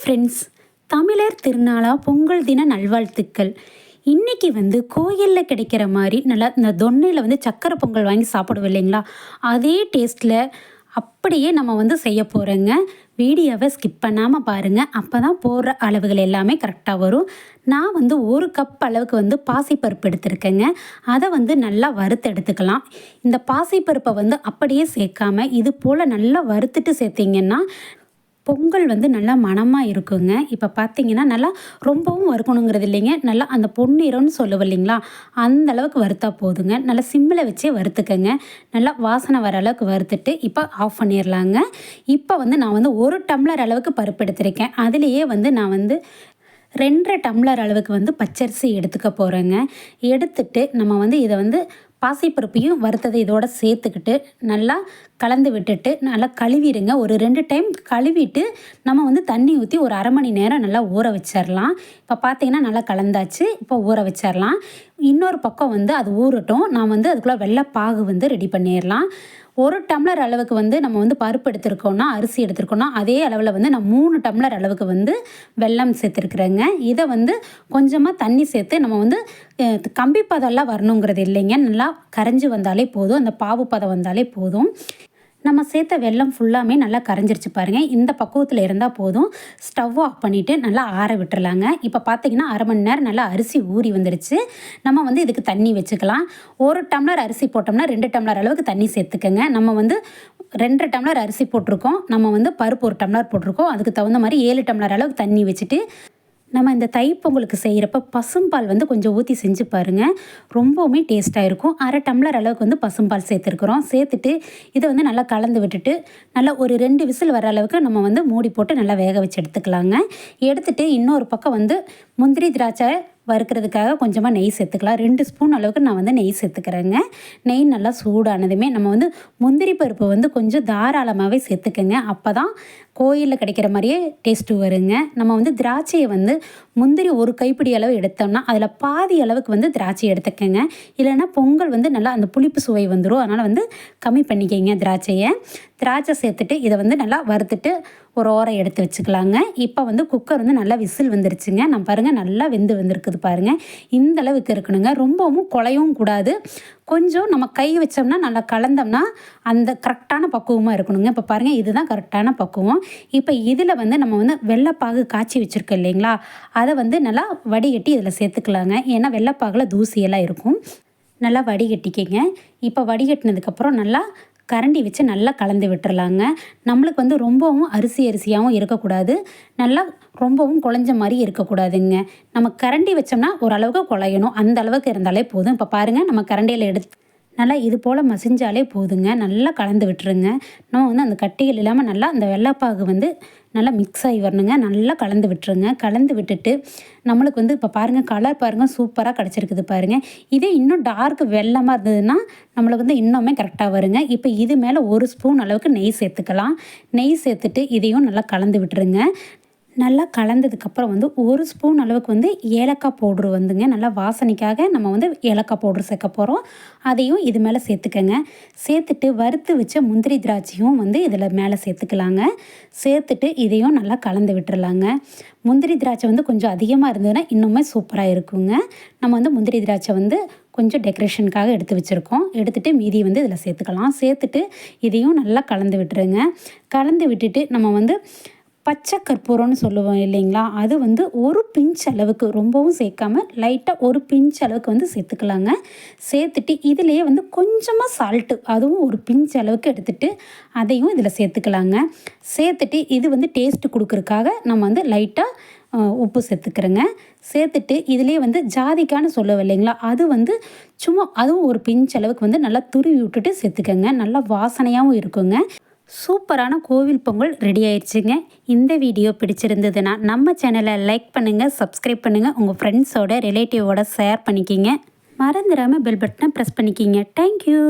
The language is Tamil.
ஃப்ரெண்ட்ஸ் தமிழர் திருநாளா பொங்கல் தின நல்வாழ்த்துக்கள். இன்றைக்கி வந்து கோயிலில் கிடைக்கிற மாதிரி நல்லா இந்த தொன்னையில் வந்து சக்கரை பொங்கல் வாங்கி சாப்பிடுவோம் இல்லைங்களா? அதே டேஸ்ட்டில் அப்படியே நம்ம வந்து செய்ய போகிறோங்க வீடியோவை ஸ்கிப் பண்ணாமல் பாருங்கள் அப்போ தான் போடுற அளவுகள் எல்லாமே கரெக்டாக வரும். நான் வந்து ஒரு கப் அளவுக்கு வந்து பாசிப்பருப்பு எடுத்திருக்கேங்க. அதை வந்து நல்லா வறுத்து எடுத்துக்கலாம். இந்த பாசிப்பருப்பை வந்து அப்படியே சேர்க்காம இது போல் நல்லா வறுத்துட்டு சேர்த்திங்கன்னா பொங்கல் வந்து நல்லா மணமாக இருக்குங்க. இப்போ பார்த்தீங்கன்னா நல்லா ரொம்பவும் வறுக்கணுங்கிறது இல்லைங்க. நல்லா அந்த பொன்னிறம்னு சொல்லுவோம் இல்லைங்களா? அந்த அளவுக்கு வறுத்தா போதுங்க. நல்லா சிம்மில் வச்சே வறுத்துக்கங்க. நல்லா வாசனை வர அளவுக்கு வறுத்துட்டு இப்போ ஆஃப் பண்ணிடலாங்க இப்போ வந்து நான் வந்து ஒரு டம்ளர் அளவுக்கு பருப்பு எடுத்திருக்கேன். அதுலேயே வந்து நான் வந்து ரெண்டரை டம்ளர் அளவுக்கு வந்து பச்சரிசி எடுத்துக்க போகிறேங்க எடுத்துட்டு நம்ம வந்து இதை வந்து பாசிப்பருப்பையும் வறுத்ததை இதோட சேர்த்துக்கிட்டு நல்லா கலந்து விட்டுட்டு நல்லா கழுவிடுங்க. ஒரு ரெண்டு டைம் கழுவிட்டு நம்ம வந்து தண்ணி ஊற்றி ஒரு அரை மணி நேரம் நல்லா ஊற வச்சிடலாம் இப்போ பார்த்தீங்கன்னா நல்லா கலந்தாச்சு. இப்போ ஊற வச்சிடலாம் இன்னொரு பக்கம் வந்து அது ஊறட்டும். நான் வந்து அதுக்குள்ளே வெள்ளைப்பாகு வந்து ரெடி பண்ணிடலாம் ஒரு டம்ளர் அளவுக்கு வந்து நம்ம வந்து பருப்பு எடுத்துருக்கோன்னா அரிசி எடுத்துருக்கோன்னா அதே அளவில் வந்து நான் மூணு டம்ளர் அளவுக்கு வந்து வெல்லம் சேர்த்துருக்குறேங்க. இதை வந்து கொஞ்சமாக தண்ணி சேர்த்து நம்ம வந்து கம்பி பதம்லாம் வரணுங்கிறது இல்லைங்க. நல்லா கரைஞ்சி வந்தாலே போதும். அந்த பாவு பதம் வந்தாலே போதும். நம்ம சேர்த்த வெள்ளம் ஃபுல்லாமே நல்லா கரைஞ்சிருச்சு பாருங்கள் இந்த பக்குவத்தில் இருந்தால் போதும். ஸ்டவ் ஆஃப் பண்ணிவிட்டு நல்லா ஆற விட்டுறலாங்க. இப்போ பார்த்தீங்கன்னா அரை மணி நேரம் நல்லா அரிசி ஊறி வந்துருச்சு. நம்ம வந்து இதுக்கு தண்ணி வச்சுக்கலாம். ஒரு டம்ளர் அரிசி போட்டோம்னா ரெண்டு டம்ளர் அளவுக்கு தண்ணி சேர்த்துக்கோங்க. நம்ம வந்து ரெண்டு டம்ளர் அரிசி போட்டிருக்கோம். நம்ம வந்து பருப்பு ஒரு டம்ளர் போட்டிருக்கோம். அதுக்கு தகுந்த மாதிரி ஏழு டம்ளர் அளவுக்கு தண்ணி வச்சுட்டு நம்ம இந்த தைப்பொங்கலுக்கு செய்கிறப்ப பசும்பால் வந்து கொஞ்சம் ஊற்றி செஞ்சு பாருங்கள் ரொம்பவுமே டேஸ்ட்டாக இருக்கும். அரை டம்ளர் அளவுக்கு வந்து பசும்பால் சேர்த்துருக்குறோம். சேர்த்துட்டு இதை வந்து நல்லா கலந்து விட்டுட்டு நல்லா ஒரு ரெண்டு விசில் வர அளவுக்கு நம்ம வந்து மூடி போட்டு நல்லா வேக வச்சு எடுத்துக்கலாங்க. எடுத்துகிட்டு இன்னொரு பக்கம் வந்து முந்திரி திராட்சை வறுக்கிறதுக்காக கொஞ்சமாக நெய் சேர்த்துக்கலாம். ரெண்டு ஸ்பூன் அளவுக்கு நான் வந்து நெய் சேர்த்துக்கிறேங்க. நெய் நல்லா சூடானதுமே நம்ம வந்து முந்திரி பருப்பு வந்து கொஞ்சம் தாராளமாகவே சேர்த்துக்கோங்க. அப்போ தான் கோயிலில் கிடைக்கிற மாதிரியே டேஸ்ட்டு வருங்க. நம்ம வந்து திராட்சையை வந்து முந்திரி ஒரு கைப்பிடி அளவு எடுத்தோம்னா அதில் பாதி அளவுக்கு வந்து திராட்சை எடுத்துக்கோங்க. இல்லைன்னா பொங்கல் வந்து நல்லா அந்த புளிப்பு சுவை வந்துடும் அதனால் வந்து கம்மி பண்ணிக்கோங்க திராட்சையை. திராட்சை சேர்த்துட்டு இதை வந்து நல்லா வறுத்துட்டு ஒரு ஓரம் எடுத்து வச்சுக்கலாங்க. இப்போ வந்து குக்கர் வந்து நல்லா விசில் வந்துருச்சுங்க. நான் பாருங்கள் நல்லா வெந்து வந்திருக்குது பாருங்கள் இந்த அளவுக்கு இருக்கணுங்க. ரொம்பவும் குலையவும் கூடாது. கொஞ்சம் நம்ம கை வச்சோம்னா நல்லா கலந்தோம்னா அந்த கரெக்டான பக்குவமாக இருக்கணுங்க. இப்போ பாருங்கள் இதுதான் கரெக்டான பக்குவம். இப்போ இதில் வந்து நம்ம வந்து வெள்ளைப்பாகு காய்ச்சி வச்சுருக்கோம் இல்லைங்களா? அதை வந்து நல்லா வடிகட்டி இதில் சேர்த்துக்கலாங்க. ஏன்னா வெள்ளைப்பாகில் தூசியெல்லாம் இருக்கும். நல்லா வடிகட்டிக்கிங்க. இப்போ வடிகட்டினதுக்கப்புறம் நல்லா கரண்டி வச்சு நல்லா கலந்து விட்டுறலாங்க. நம்மளுக்கு வந்து ரொம்பவும் அரிசி அரிசியாகவும் இருக்கக்கூடாது. நல்லா ரொம்பவும் குழஞ்ச மாதிரி இருக்கக்கூடாதுங்க. நம்ம கரண்டி வச்சோம்னா ஓரளவுக்கு குழையணும். அந்த அளவுக்கு இருந்தாலே போதும். இப்போ பாருங்கள் நம்ம கரண்டியில் எடுத்து நல்லா இது போல் மசிஞ்சாலே போதுங்க. நல்லா கலந்து விட்டுருங்க. நம்ம வந்து அந்த கட்டிகள் இல்லாமல் நல்லா அந்த வெள்ளைப்பாகு வந்து நல்லா மிக்ஸ் ஆகி வரணுங்க. நல்லா கலந்து விட்டுருங்க. கலந்து விட்டுட்டு நம்மளுக்கு வந்து இப்போ பாருங்கள் கலர் பாருங்கள் சூப்பராக கிடச்சிருக்குது பாருங்கள் இதே இன்னும் டார்க் வெள்ளமாக இருந்ததுன்னா நம்மளுக்கு வந்து இன்னுமே கரெக்டாக வருங்க. இப்போ இது மேலே ஒரு ஸ்பூன் அளவுக்கு நெய் சேர்த்துக்கலாம். நெய் சேர்த்துட்டு இதையும் நல்லா கலந்து விட்டுருங்க. நல்லா கலந்ததுக்கப்புறம் வந்து ஒரு ஸ்பூன் அளவுக்கு வந்து ஏலக்காய் பவுட்ரு வந்துங்க. நல்லா வாசனைக்காக நம்ம வந்து ஏலக்காய் பவுட்ரு சேர்க்க போகிறோம் அதையும் இது மேலே சேர்த்துக்கங்க. சேர்த்துட்டு வறுத்து வச்ச முந்திரி திராட்சையும் வந்து இதில் மேலே சேர்த்துக்கலாங்க. சேர்த்துட்டு இதையும் நல்லா கலந்து விட்டுறலாங்க. முந்திரி திராட்சை வந்து கொஞ்சம் அதிகமாக இருந்ததுன்னா இன்னுமே சூப்பராக இருக்குங்க. நம்ம வந்து முந்திரி திராட்சை வந்து கொஞ்சம் டெக்கரேஷனுக்காக எடுத்து வச்சுருக்கோம். எடுத்துகிட்டு மீதி வந்து இதில் சேர்த்துக்கலாம். சேர்த்துட்டு இதையும் நல்லா கலந்து விட்டுருங்க. கலந்து விட்டுட்டு நம்ம வந்து பச்சை கற்பூரம்னு சொல்லுவோம் இல்லைங்களா? அது வந்து ஒரு பிஞ்ச் அளவுக்கு ரொம்பவும் சேர்க்காம லைட்டாக ஒரு பிஞ்ச் அளவுக்கு வந்து சேர்த்துக்கலாங்க. சேர்த்துட்டு இதிலேயே வந்து கொஞ்சமாக சால்ட்டு அதுவும் ஒரு பிஞ்ச் அளவுக்கு எடுத்துகிட்டு அதையும் இதில் சேர்த்துக்கலாங்க. சேர்த்துட்டு இது வந்து டேஸ்ட்டு கொடுக்குறக்காக நம்ம வந்து லைட்டாக உப்பு சேர்த்துக்கிறேங்க. சேர்த்துட்டு இதுலேயே வந்து ஜாதிக்கான்னு சொல்லுவோம் இல்லைங்களா? அது வந்து சும்மா அதுவும் ஒரு பிஞ்ச் அளவுக்கு வந்து நல்லா துருவி விட்டுட்டு சேர்த்துக்கோங்க. நல்லா வாசனையாகவும் இருக்குங்க. சூப்பரான கோவில் பொங்கல் ரெடி ஆயிடுச்சுங்க. இந்த வீடியோ பிடிச்சிருந்ததுன்னா நம்ம சேனலை லைக் பண்ணுங்கள் சப்ஸ்கிரைப் பண்ணுங்கள் உங்கள் ஃப்ரெண்ட்ஸோட ரிலேட்டிவோட ஷேர் பண்ணிக்கிங்க. மறந்துடாமல் பெல் பட்டனை ப்ரெஸ் பண்ணிக்கிங்க. தேங்க்யூ